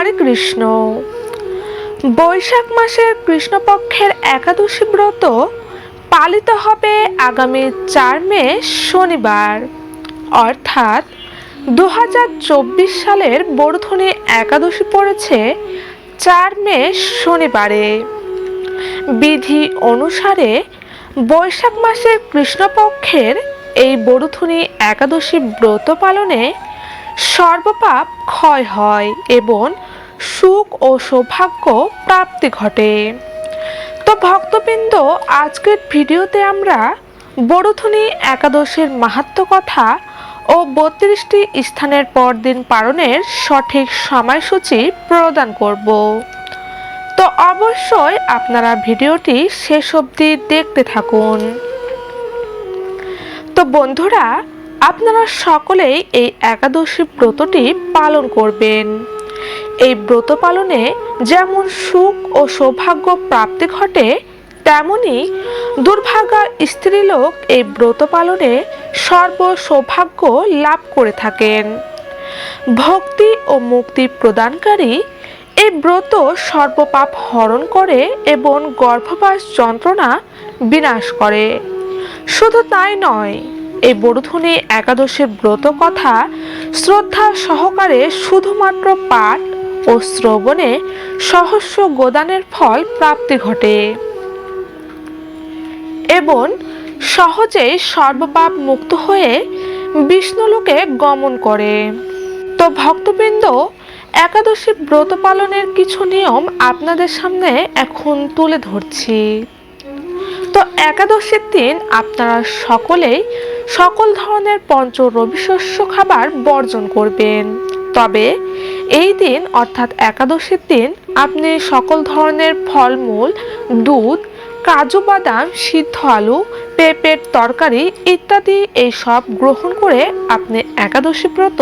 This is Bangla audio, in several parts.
হরে কৃষ্ণ। বৈশাখ মাসের কৃষ্ণপক্ষের একাদশী ব্রত পালিত হবে আগামী চার মে, শনিবার। অর্থাৎ দু সালের বর্ধনী একাদশী পড়েছে চার মে, শনিবারে। বিধি অনুসারে বৈশাখ মাসের কৃষ্ণপক্ষের এই বরুথুনি একাদশী ব্রত পালনে সর্বপাপ ক্ষয় হয় এবং সুখ ও সৌভাগ্য প্রাপ্তি ঘটে। তো ভক্তবৃন্দ, আজকের ভিডিওতে আমরা বড়থুনি একাদশীর মাহাত্ম কথা ও বত্রিশটি স্থানের পরদিন পালনের সঠিক সময়সূচি প্রদান করব। তো অবশ্যই আপনারা ভিডিওটি শেষ অবধি দেখতে থাকুন। তো বন্ধুরা, আপনারা সকলেই এই একাদশী ব্রতটি পালন করবেন। এই ব্রত পালনে যেমন সুখ ও সৌভাগ্য প্রাপ্তি ঘটে, তেমনি দুর্ভাগা স্ত্রীলোক এই ব্রত পালনে সর্ব সৌভাগ্য লাভ করে থাকেন। ভক্তি ও মুক্তি প্রদানকারী এই ব্রত সর্বপাপ হরণ করে এবং গর্ভবাস যন্ত্রণা বিনাশ করে। শুধু তাই নয়, এই বড়ধনী একাদশীর ব্রত কথা শ্রদ্ধা সহকারে শুধুমাত্র পাঠ ও শ্রবণে সহস্র গোদানের ফল প্রাপ্তি ঘটে। এবং সহজেই সর্বপাপ মুক্ত হয়ে বিষ্ণুলোকে গমন করে। তো ভক্তবৃন্দ, একাদশী ব্রত পালনের কিছু নিয়ম আপনাদের সামনে এখন তুলে ধরছি। তো একাদশীর দিন আপনারা সকলেই সকল ধরনের পঞ্চ রবিশস্য খাবার বর্জন করবেন। তবে এই দিন, অর্থাৎ একাদশীর দিন, আপনি সকল ধরনের ফলমূল, দুধ, কাজু বাদাম, সিদ্ধ আলু, পেঁপের তরকারি ইত্যাদি এই সব গ্রহণ করে আপনি একাদশী ব্রত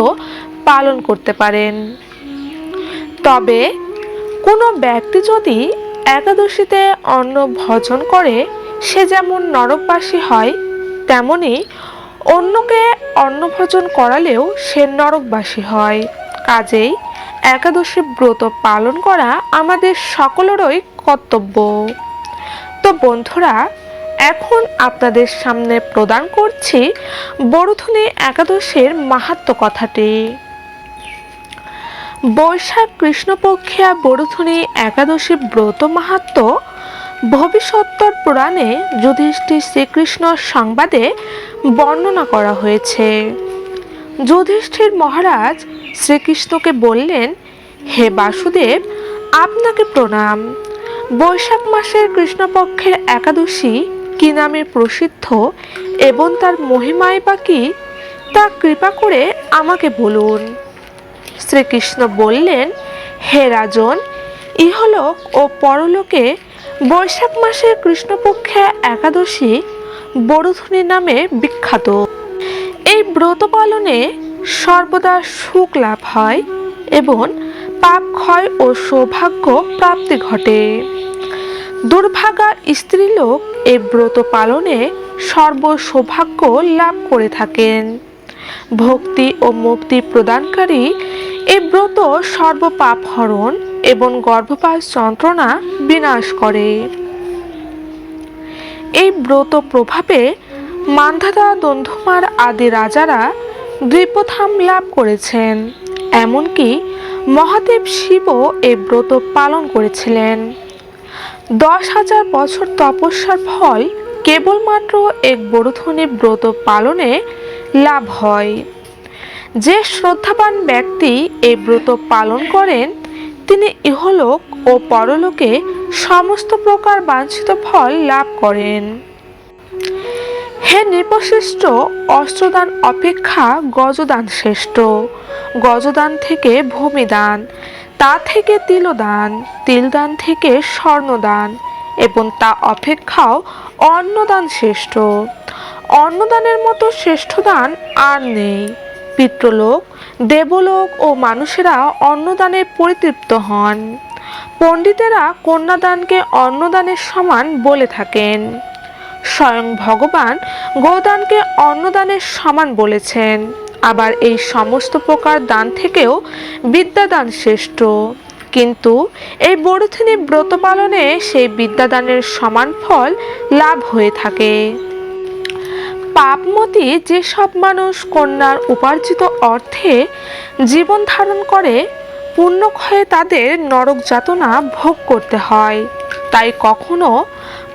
পালন করতে পারেন। তবে কোনো ব্যক্তি যদি একাদশীতে অন্ন ভজন করে, সে যেমন নরকবাসী হয়, তেমনি অন্যকে অন্নভোজন করালেও সে নরকবাসী হয়। কাজেই একাদশী ব্রত পালন করা আমাদের সকলেরই কর্তব্য। তো বন্ধুরা, এখন আপনাদের সামনে প্রদান করছি বড়থনী একাদশীর মাহাত্ম কথাটি। বৈশাখ কৃষ্ণপক্ষিয়া বড়থনী একাদশী ব্রত মাহাত্ম ভবিষ্যত্তর পুরাণে যুধিষ্ঠির শ্রীকৃষ্ণ সংবাদে বর্ণনা করা হয়েছে। যুধিষ্ঠির মহারাজ শ্রীকৃষ্ণকে বললেন, হে বাসুদেব, আপনাকে প্রণাম। বৈশাখ মাসের কৃষ্ণপক্ষের একাদশী কি নামে প্রসিদ্ধ এবং তার মহিমায় বা কি? তা কৃপা করে আমাকে বলুন। শ্রীকৃষ্ণ বললেন, হে রাজন, ইহলোক ও পরলোকে বৈশাখ মাসের কৃষ্ণপক্ষে একাদশী বড়ধনী নামে বিখ্যাত। এই ব্রত পালনে সর্বদা সুখ লাভ হয় এবং পাপ ক্ষয় ও সৌভাগ্য প্রাপ্তি ঘটে। দুর্ভাগা স্ত্রীলোক এই ব্রত পালনে সর্ব সৌভাগ্য লাভ করে থাকেন। ভক্তি ও মুক্তি প্রদানকারী এই ব্রত সর্বপাপ হরণ এবং গর্ভপাত যন্ত্রণা বিনাশ করে। এই ব্রত প্রভাবে মান্ধাতা দন্ধুমার আদি রাজারা দ্বীপথাম লাভ করেছেন। এমনকি মহাদেব শিবও এই ব্রত পালন করেছিলেন। দশ হাজার বছর তপস্যার ফল কেবলমাত্র এক বড়ধনী ব্রত পালনে লাভ হয়। যে শ্রদ্ধাবান ব্যক্তি এই ব্রত পালন করেন তিনি ইহলোক ও পরলোকে সমস্ত প্রকার বাঞ্ছিত ফল লাভ করেন। হে নৃপশ্রেষ্ঠ অস্ত্রদান অপেক্ষা গজদান শ্রেষ্ঠ। গজদান থেকে ভূমিদান, তা থেকে তিলদান তিলদান থেকে স্বর্ণদান এবং তা অপেক্ষাও অন্নদান শ্রেষ্ঠ। অন্নদানের মতো শ্রেষ্ঠ দান আর নেই। পিতৃলোক দেবলোক ও মানুষেরা অন্নদানে পরিতৃপ্ত হন। পণ্ডিতেরা কন্যাদানকে অন্নদানের সমান বলে থাকেন। স্বয়ং ভগবান গোদানকে অন্নদানের সমান বলেছেন। আবার এই সমস্ত প্রকার দান থেকেও বিদ্যাদান শ্রেষ্ঠ। কিন্তু এই বড়থিনী ব্রত পালনে সেই বিদ্যাদানের সমান ফল লাভ হয়ে থাকে। পাপমতি যেসব মানুষ কন্যার উপার্জিত অর্থে জীবন ধারণ করে পুণ্যক্ষয়ে তাদের নরক যাতনা ভোগ করতে হয়। তাই কখনো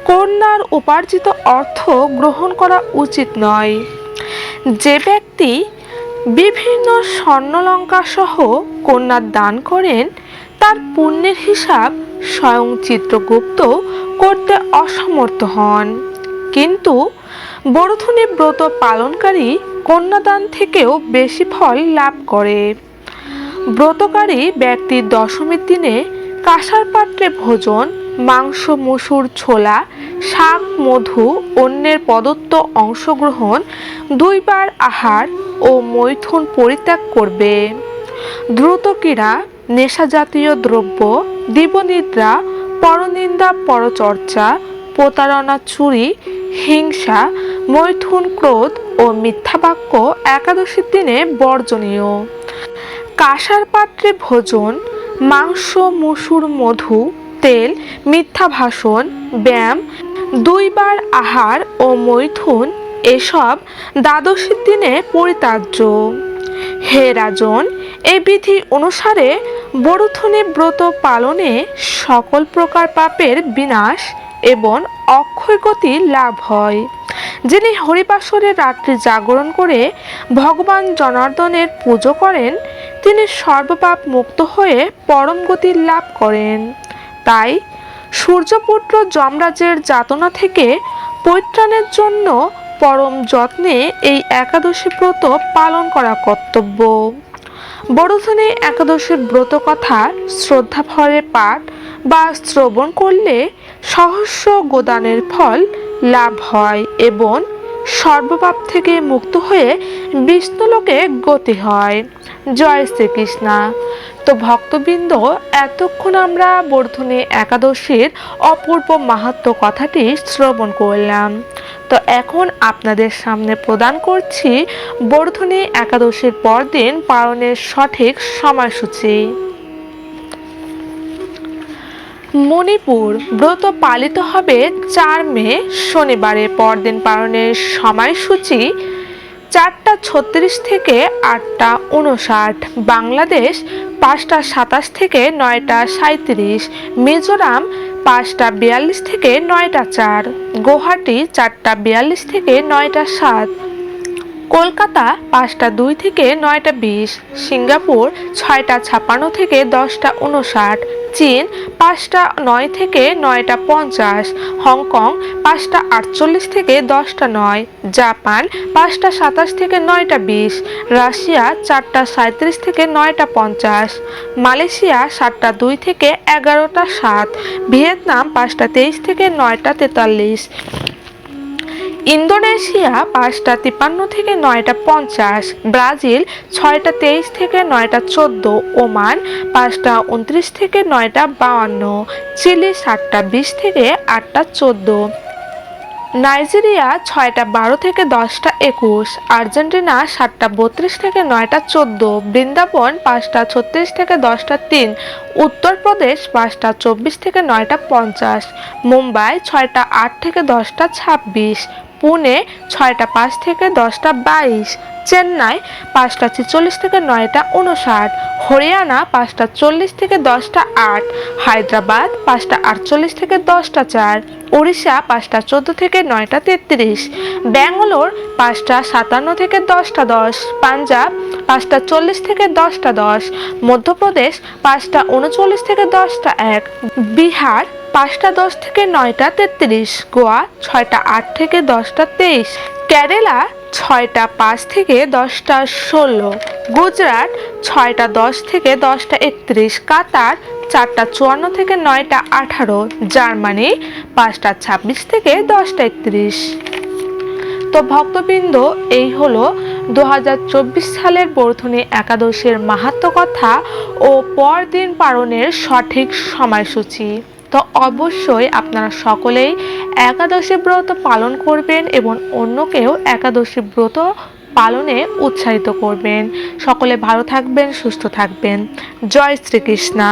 কন্যার উপার্জিত অর্থ গ্রহণ করা উচিত নয়। যে ব্যক্তি বিভিন্ন স্বর্ণলঙ্কা সহ কন্যার দান করেন, তার পুণ্যের হিসাব স্বয়ং চিত্রগুপ্ত করতে অসমর্থ হন। কিন্তু বড়থনী ব্রত পালনকারী কন্যাদান থেকেও বেশি ফল লাভ করে। ব্রতকারী ব্যক্তি দশমীর দিনে কাঁসার পাত্রে ভোজন, মাংস, মসুর, ছোলা, শাক, মধু, অন্যের প্রদত্ত অংশগ্রহণ, দুইবার আহার ও মৈথুন পরিত্যাগ করবে। দ্রুত ক্রীড়া নেশাজাতীয় দ্রব্য, দিবনিদ্রা, পরনিন্দা, পরচর্চা, প্রতারণা চুরি হিংসা, মৈথুন ক্রোধ ও মিথ্যা বাক্য একাদশীর দিনে বর্জনীয়। কাঁসার পাত্রে ভোজন, মাংস, মসুর মধু, তেল, মিথ্যা ভাষণ, ব্যায়াম, দুইবার আহার ও মৈথুন এসব দ্বাদশীর দিনে পরিতার্য হে রাজন এই বিধি অনুসারে বড়থনী ব্রত পালনে সকল প্রকার পাপের বিনাশ এবং অক্ষয় গতি লাভ হয়। যিনি হরিবাসরে রাত্রি জাগরণ করে ভগবান জনার্দনের পুজো করেন, তিনি সর্বপাপ মুক্ত হয়ে পরম গতি লাভ করেন। তাই সূর্যপুত্র যমরাজের যাতনা থেকে পরিত্রাণের জন্য পরম যত্নে এই একাদশী ব্রত পালন করা কর্তব্য। বড়দিনে একাদশীর ব্রত কথা শ্রদ্ধা ভরে পাঠ বা শ্রবণ করলে সহস্র গোদানের ফল লাভ হয় এবং সর্বপাপ থেকে মুক্ত হয়ে বিষ্ণুলোকে গতি হয়। জয় শ্রীকৃষ্ণা। তো ভক্তবৃন্দ, এতক্ষণ আমরা বর্ধনে একাদশীর অপূর্ব মাহাত্ম কথাটি শ্রবণ করলাম। তো এখন আপনাদের সামনে প্রদান করছি বর্ধনে একাদশীর পরদিন পালনের সঠিক সময়সূচি। মণিপুর ব্রত পালিত হবে চার মে শনিবারে পরদিন পালনের সময়সূচি চারটা ছত্রিশ থেকে আটটা উনষাট বাংলাদেশ পাঁচটা সাতাশ থেকে নয়টা সাঁত্রিশ মিজোরাম পাঁচটা বিয়াল্লিশ থেকে নয়টা চার গুয়াহাটি চারটা বিয়াল্লিশ থেকে নয়টা সাত। কলকাতা পাঁচটা দুই থেকে নয়টা বিশ, সিঙ্গাপুর ছয়টা ছাপ্পান্ন থেকে দশটা উনষাট চীন পাঁচটা নয় থেকে নয়টা পঞ্চাশ, হংকং পাঁচটা আটচল্লিশ থেকে দশটা নয়, জাপান পাঁচটা সাতাশ থেকে নয়টা বিশ, রাশিয়া চারটা সাঁত্রিশ থেকে নয়টা পঞ্চাশ, মালয়েশিয়া সাতটা দুই থেকে এগারোটা সাত, ভিয়েতনাম পাঁচটা তেইশ থেকে নয়টা তেতাল্লিশ। ইন্দোনেশিয়া পাঁচটা তিপ্পান্ন থেকে নয়টা পঞ্চাশ, ব্রাজিল ছয়টা তেইশ থেকে নয়টা চোদ্দ, ওমান পাঁচটা উনত্রিশ থেকে নয়টা বাউান্ন, চিলি সাতটা বিশ থেকে আটটা চোদ্দ, নাইজেরিয়া ছয়টা বারো থেকে দশটা একুশ, আর্জেন্টিনা সাতটা বত্রিশ থেকে নয়টা চোদ্দ, বৃন্দাবন পাঁচটা ছত্রিশ থেকে দশটা তিন, উত্তরপ্রদেশ পাঁচটা চব্বিশ থেকে নয়টা পঞ্চাশ, মুম্বাই ছয়টা আট থেকে দশটা ছাব্বিশ পুনে ছয়টা পাঁচ থেকে দশটা বাইশ, চেন্নাই পাঁচটা ছেচল্লিশ থেকে নয়টা উনষাট হরিয়ানা পাঁচটা চল্লিশ থেকে দশটা আট, হায়দ্রাবাদ পাঁচটা আটচল্লিশ থেকে দশটা চার, উড়িষ্যা পাঁচটা চোদ্দ থেকে নয়টা তেত্রিশ, ব্যাঙ্গালোর পাঁচটা সাতান্ন থেকে দশটা দশ, পাঞ্জাব পাঁচটা চল্লিশ থেকে দশটা দশ, মধ্যপ্রদেশ পাঁচটা উনচল্লিশ থেকে দশটা এক, বিহার পাঁচটা দশ থেকে নয়টা তেত্রিশ, গোয়া ছয়টা আট থেকে দশটা তেইশ, কেরালা ছয়টা পাঁচ থেকে দশটা ষোলো, গুজরাট ছয়টা দশ থেকে দশটা একত্রিশ, কাতার চারটা চুয়ান্ন থেকে নয়টা আঠারো, জার্মানি পাঁচটা ছাব্বিশ থেকে দশটা একত্রিশ। তো ভক্তবৃন্দ, এই হলো দু হাজার চব্বিশ সালের বর্ধনী একাদশের মাহাত্ম কথা ও পরদিন পালনের সঠিক সময়সূচি। তো অবশ্যই আপনারা সকলেই একাদশী ব্রত পালন করবেন এবং অন্যকেও একাদশী ব্রত পালনে উৎসাহিত করবেন। সকলে ভালো থাকবেন, সুস্থ থাকবেন। জয় শ্রীকৃষ্ণা।